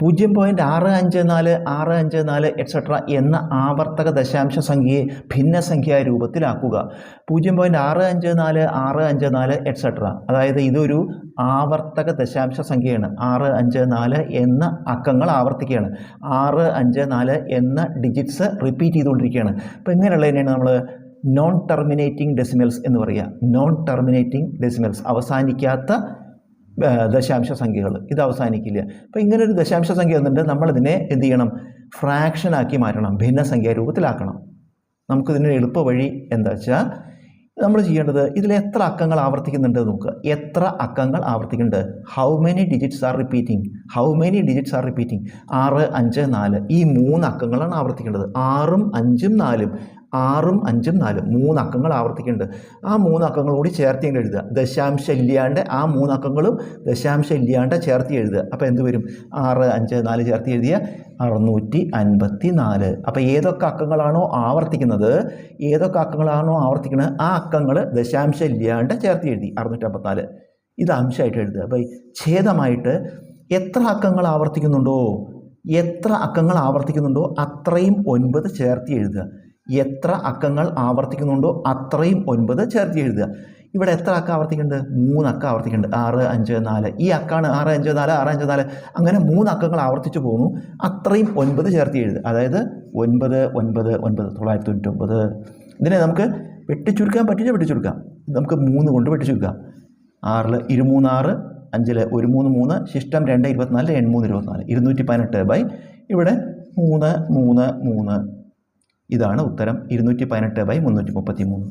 പൂജ്യം പോയിന്റ് ആറ് അഞ്ച് നാല് ആറ് അഞ്ച് നാല് എക്സെട്ര എന്ന ആവർത്തക ദശാംശ സംഖ്യയെ ഭിന്നസംഖ്യാ രൂപത്തിലാക്കുക. പൂജ്യം പോയിന്റ് ആറ് അഞ്ച് നാല് ആറ് അഞ്ച് നാല് എക്സെട്ര അതായത് ഇതൊരു ആവർത്തക ദശാംശ സംഖ്യയാണ്. ആറ് അഞ്ച് നാല് എന്ന അക്കങ്ങൾ ആവർത്തിക്കുകയാണ്. ആറ് അഞ്ച് നാല് എന്ന ഡിജിറ്റ്സ് റിപ്പീറ്റ് ചെയ്തുകൊണ്ടിരിക്കുകയാണ്. അപ്പോൾ ഇങ്ങനെയുള്ളതിനെയാണ് നമ്മൾ നോൺ ടെർമിനേറ്റിംഗ് ഡെസിമൽസ് എന്ന് പറയുക. നോൺ ടെർമിനേറ്റിംഗ് ഡെസിമൽസ് അവസാനിക്കാത്ത ദശാംശ സംഖ്യകൾ ഇത് അവസാനിക്കില്ല. അപ്പോൾ ഇങ്ങനെ ഒരു ദശാംശ സംഖ്യ വന്നിട്ട് നമ്മളിതിനെ എന്ത് ചെയ്യണം ഫ്രാക്ഷനാക്കി മാറ്റണം. ഭിന്നസംഖ്യ രൂപത്തിലാക്കണം. നമുക്കിതിന് എളുപ്പ വഴി എന്താ വെച്ചാൽ നമ്മൾ ചെയ്യേണ്ടത് ഇതിൽ എത്ര അക്കങ്ങൾ ആവർത്തിക്കുന്നുണ്ട് നോക്കുക. എത്ര അക്കങ്ങൾ ആവർത്തിക്കുന്നുണ്ട്? How many digits are repeating how many digits are repeating ആറ് അഞ്ച് നാല്. ഈ മൂന്ന് അക്കങ്ങളാണ് ആവർത്തിക്കേണ്ടത്. ആറും അഞ്ചും നാലും. ആറും അഞ്ചും നാലും മൂന്ന് അക്കങ്ങൾ ആവർത്തിക്കുന്നുണ്ട്. ആ മൂന്ന് അക്കങ്ങളോട് ചേർത്തി എഴുതുക? ദശാംശം ഇല്ലാണ്ട് ആ മൂന്ന് അക്കങ്ങളും ദശാംശം ഇല്ലാണ്ട് ചേർത്തി എഴുതുക. അപ്പോൾ എന്ത് വരും? ആറ് അഞ്ച് നാല് ചേർത്തി എഴുതിയ അറുന്നൂറ്റി അൻപത്തി നാല് അപ്പോൾ ഏതൊക്കെ അക്കങ്ങളാണോ ആവർത്തിക്കുന്നത്? ഏതൊക്കെ അക്കങ്ങളാണോ ആവർത്തിക്കുന്നത്? ആ അക്കങ്ങൾ ദശാംശം ഇല്ലാണ്ട് ചേർത്തി എഴുതി. അറുന്നൂറ്റി അമ്പത്തിനാല് ഇത് അംശമായിട്ട് എഴുതുക. അപ്പോൾ ഛേദമായിട്ട് എത്ര അക്കങ്ങൾ ആവർത്തിക്കുന്നുണ്ടോ? എത്ര അക്കങ്ങൾ ആവർത്തിക്കുന്നുണ്ടോ? അത്രയും ഒൻപത് ചേർത്തി എഴുതുക. എത്ര അക്കങ്ങൾ ആവർത്തിക്കുന്നുണ്ടോ അത്രയും ഒൻപത് ചേർത്ത് എഴുതുക. ഇവിടെ എത്ര അക്ക ആവർത്തിക്കുന്നുണ്ട്? മൂന്ന് അക്ക ആവർത്തിക്കുന്നുണ്ട്. ആറ് അഞ്ച് നാല്. ഈ അക്കാണ് ആറ് അഞ്ച് നാല് ആറ് അഞ്ച് നാല്. അങ്ങനെ മൂന്ന് അക്കങ്ങൾ ആവർത്തിച്ചു പോകുന്നു. അത്രയും ഒൻപത് ചേർത്ത് എഴുതുക. അതായത് ഒൻപത് ഒൻപത് ഒൻപത്. തൊള്ളായിരത്തി തൊണ്ണൂറ്റൊമ്പത് ഇതിനെ നമുക്ക് വെട്ടിച്ചുരുക്കാൻ പറ്റില്ല വെട്ടിച്ചുരുക്കാം. നമുക്ക് മൂന്ന് കൊണ്ട് വെട്ടിച്ചുരുക്കാം. ആറിൽ ഇരുമൂന്നാറ് അഞ്ചിൽ ഒരു മൂന്ന് മൂന്ന് ശിഷ്ടം രണ്ട് ഇരുപത്തിനാല് എൺമൂന്ന് ഇരുപത്തിനാല്. ഇരുന്നൂറ്റി പതിനെട്ട് ബൈ ഇവിടെ മൂന്ന് മൂന്ന് മൂന്ന്. ഇതാണ് ഉത്തരം. ഇരുന്നൂറ്റി പതിനെട്ട് ബൈ മുന്നൂറ്റി മുപ്പത്തി മൂന്ന്